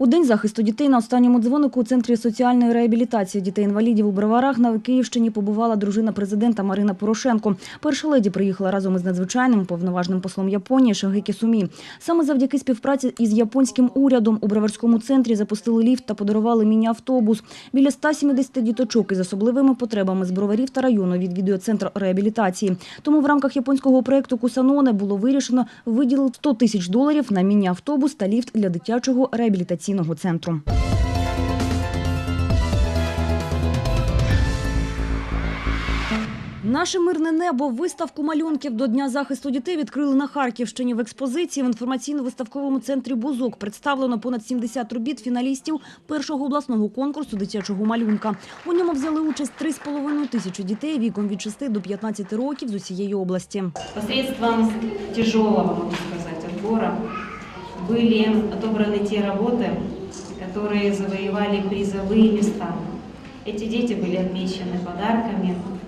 У день захисту дітей на останньому дзвонику у центрі соціальної реабілітації дітей-інвалідів у Броварах на Київщині побувала дружина президента Марина Порошенко. Перша леді приїхала разом із надзвичайним повноважним послом Японії Шагекі Сумі. Саме завдяки співпраці із японським урядом у Броварському центрі запустили ліфт та подарували міні-автобус. Біля 170 діточок із особливими потребами з броварів та району відвідує центр реабілітації. Тому в рамках японського проекту Кусаноне було вирішено виділити 100 тисяч доларів на міні-автобус та ліфт для дитячого реабілітаційного центру. Наше мирне небо виставку малюнків до Дня захисту дітей відкрили на Харківщині. В експозиції в інформаційно-виставковому центрі «Бузок» представлено понад 70 робіт фіналістів першого обласного конкурсу дитячого малюнка. У ньому взяли участь 3,5 тисячі дітей віком від 6 до 15 років з усієї області. Посредством тяжелого, могу сказать, отбора были отобраны те работы, которые завоевали призовые места. Эти дети были отмечены подарками, э,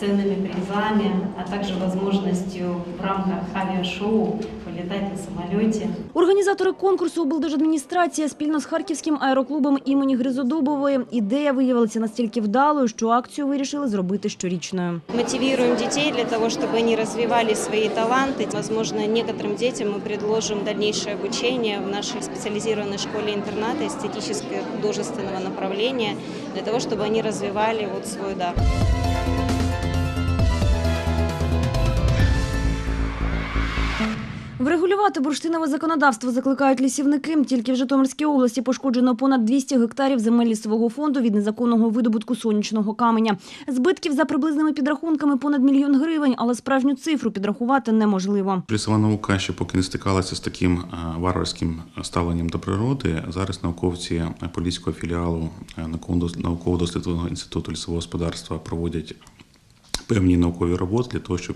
ценными призами, а также возможностью в рамках авиашоу полетать на самолете. Організатори конкурсу облдержадміністрація спільно з Харківським аероклубом імені Гризодубової. Ідея виявилася настільки вдалою, що акцію вирішили зробити щорічною. Мотивируем детей для того, чтобы они развивали свои таланты. Возможно, некоторым детям мы предложим дальнейшее обучение в нашей специализированной школе-интерната эстетического художественного направления, для того, чтобы они развивали вот свой дар. Врегулювати бурштинове законодавство закликають лісівники. Тільки в Житомирській області пошкоджено понад 200 гектарів земель лісового фонду від незаконного видобутку сонячного каменя. Збитків за приблизними підрахунками понад мільйон гривень, але справжню цифру підрахувати неможливо. Лісова наука ще поки не стикалася з таким е, варварським ставленням до природи. Зараз науковці Поліського філіалу е, науково-дослідного інституту лісового господарства проводять певні наукові роботи для того, щоб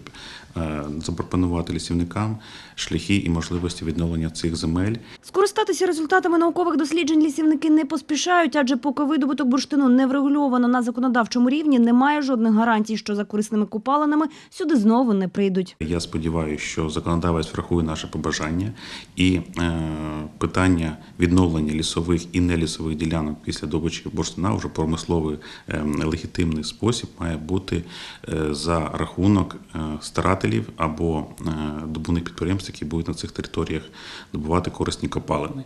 е, запропонувати лісівникам шляхи і можливості відновлення цих земель. Скористатися результатами наукових досліджень лісівники не поспішають, адже поки видобуток бурштину не врегульовано на законодавчому рівні, немає жодних гарантій, що за корисними копалинами сюди знову не прийдуть. Я сподіваюся, що законодавець врахує наше побажання і е, питання відновлення лісових і нелісових ділянок після добичі бурштина вже промисловий е, легітимний спосіб має бути е, за рахунок е, старателів або е, добувних підприємств, які будуть на цих територіях добувати корисні копалини.